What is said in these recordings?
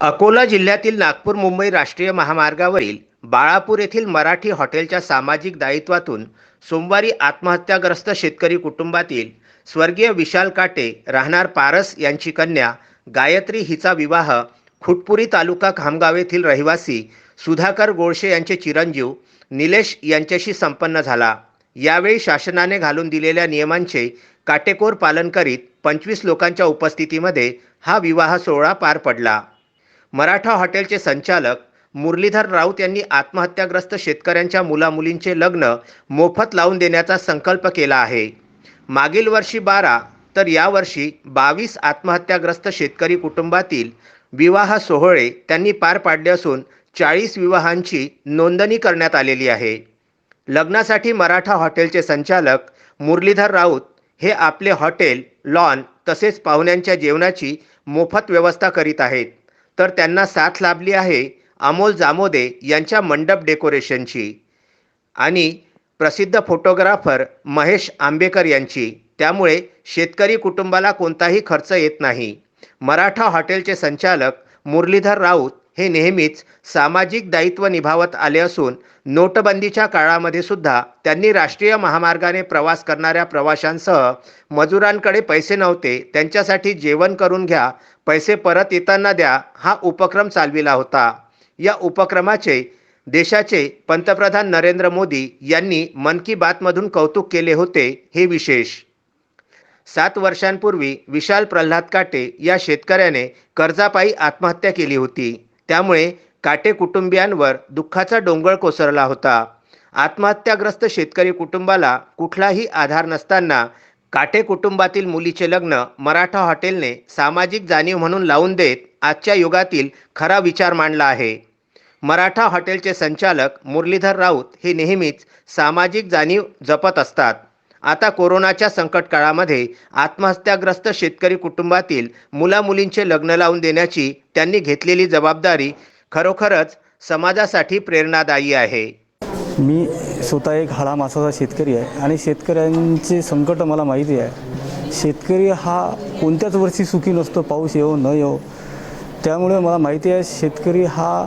अकोला जिल्ह्यातील नागपूर मुंबई राष्ट्रीय महामार्गावरील बाळापूर येथील मराठी हॉटेलच्या सामाजिक दायित्वातून सोमवारी आत्महत्याग्रस्त शेतकरी कुटुंबातील स्वर्गीय विशाल काटे राहणार पारस यांची कन्या गायत्री हिचा विवाह खुटपुरी तालुका खामगाव येथील रहिवासी सुधाकर गोळशे यांचे चिरंजीव निलेश यांच्याशी संपन्न झाला. यावेळी शासनाने घालून दिलेल्या नियमांचे काटेकोर पालन करीत पंचवीस लोकांच्या उपस्थितीमध्ये हा विवाह सोहळा पार पडला. मराठा हॉटेलचे संचालक मुरलीधर राऊत यांनी आत्महत्याग्रस्त शेतकऱ्यांच्या मुलामुलींचे लग्न मोफत लावून देण्याचा संकल्प केला आहे. मागील वर्षी बारा तर यावर्षी बावीस आत्महत्याग्रस्त शेतकरी कुटुंबातील विवाह सोहळे त्यांनी पार पाडले असून चाळीस विवाहांची नोंदणी करण्यात आलेली आहे. लग्नासाठी मराठा हॉटेलचे संचालक मुरलीधर राऊत हे आपले हॉटेल लॉन तसेच पाहुण्यांच्या जेवणाची मोफत व्यवस्था करीत आहेत. तर त्यांना साथ लाभली आहे अमोल जामोदे यांच्या मंडप डेकोरेशनची. आणि प्रसिद्ध फोटोग्राफर महेश आंबेकर यांची. त्यामुळे शेतकरी कुटुंबाला कोणताही खर्च येत नाही. मराठा हॉटेलचे संचालक मुरलीधर राऊत हे नेहमीच सामाजिक दायित्व निभावत आले असून नोटबंदीच्या काळामध्ये सुद्धा त्यांनी राष्ट्रीय महामार्गाने प्रवास करणाऱ्या प्रवाशांसह मजुरांकडे पैसे नव्हते. त्यांच्यासाठी जेवण करून घ्या पैसे परत येताना द्या हा उपक्रम चालविला होता. या उपक्रमाचे देशाचे पंतप्रधान नरेंद्र मोदी यांनी मन की बातमधून कौतुक केले होते हे विशेष. सात वर्षांपूर्वी विशाल प्रल्हाद काटे या शेतकऱ्याने कर्जापायी आत्महत्या केली होती. त्यामुळे काटे कुटुंबियांवर दुःखाचा डोंगर कोसळला होता. आत्महत्याग्रस्त शेतकरी कुटुंबाला कुठलाही आधार नसताना काटे कुटुंबातील मुलीचे लग्न मराठा हॉटेलने सामाजिक जाणीव म्हणून लावून देत आजच्या युगातील खरा विचार मांडला आहे. मराठा हॉटेलचे संचालक मुरलीधर राऊत हे नेहमीच सामाजिक जाणीव जपत असतात. आता कोरोनाच्या संकट काळामध्ये आत्महत्याग्रस्त शेतकरी कुटुंबातील मुलामुलींचे लग्न लावून देण्याची त्यांनी घेतलेली जबाबदारी खरोखरच समाजासाठी प्रेरणादायी आहे. मी स्वतः एक हाडा मासाचा शेतकरी आहे आणि शेतकऱ्यांचे संकट मला माहिती आहे. शेतकरी हा कोणत्याच वर्षी सुखी नसतो पाऊस येऊ न येऊ त्यामुळे मला माहिती आहे शेतकरी हा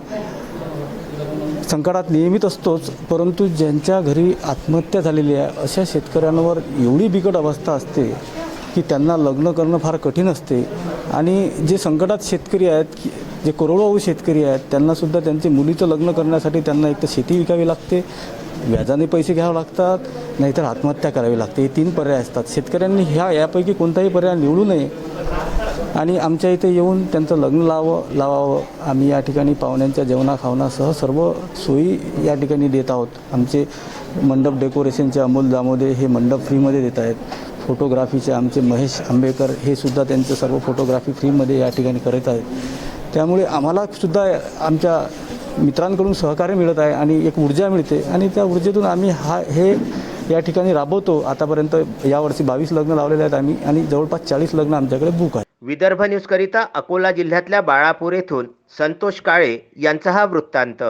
संकटात नियमित असतोच परंतु ज्यांच्या घरी आत्महत्या झालेली आहे अशा शेतकऱ्यांवर एवढी बिकट अवस्था असते की त्यांना लग्न करणं फार कठीण असते. आणि जे संकटात शेतकरी आहेत की जे करोडो शेतकरी आहेत त्यांनासुद्धा त्यांचे मुलीचं लग्न करण्यासाठी त्यांना एक तर शेती विकावी लागते व्याजाने पैसे घ्यावे लागतात नाहीतर आत्महत्या करावी लागते. हे तीन पर्याय असतात. शेतकऱ्यांनी ह्या यापैकी कोणताही पर्याय निवडू नये आणि आमच्या इथे येऊन त्यांचं लग्न लावावं लावावं. आम्ही या ठिकाणी पाहुण्यांच्या जेवणा खावणासह सर्व सोयी या ठिकाणी देत आहोत. आमचे मंडप डेकोरेशनचे अमोल दामोदे हे मंडप फ्रीमध्ये देत आहेत. फोटोग्राफीचे आमचे महेश आंबेकर हे सुद्धा त्यांचं सर्व फोटोग्राफी फ्रीमध्ये या ठिकाणी करत आहेत. त्यामुळे आम्हाला सुद्धा आमच्या मित्रांकडून सहकार्य मिळत आहे आणि एक ऊर्जा मिळते. आणि त्या ऊर्जेतून आम्ही हा हे या ठिकाणी राबवतो. आतापर्यंत यावर्षी बावीस लग्न लावलेले आहेत आम्ही आणि जवळपास चाळीस लग्न आमच्याकडे बुक आहे विदर्भ न्यूजकरिता अकोला जिल्ह्यातल्या बाळापूर येथून संतोष काळे यांचा हा वृत्तांत.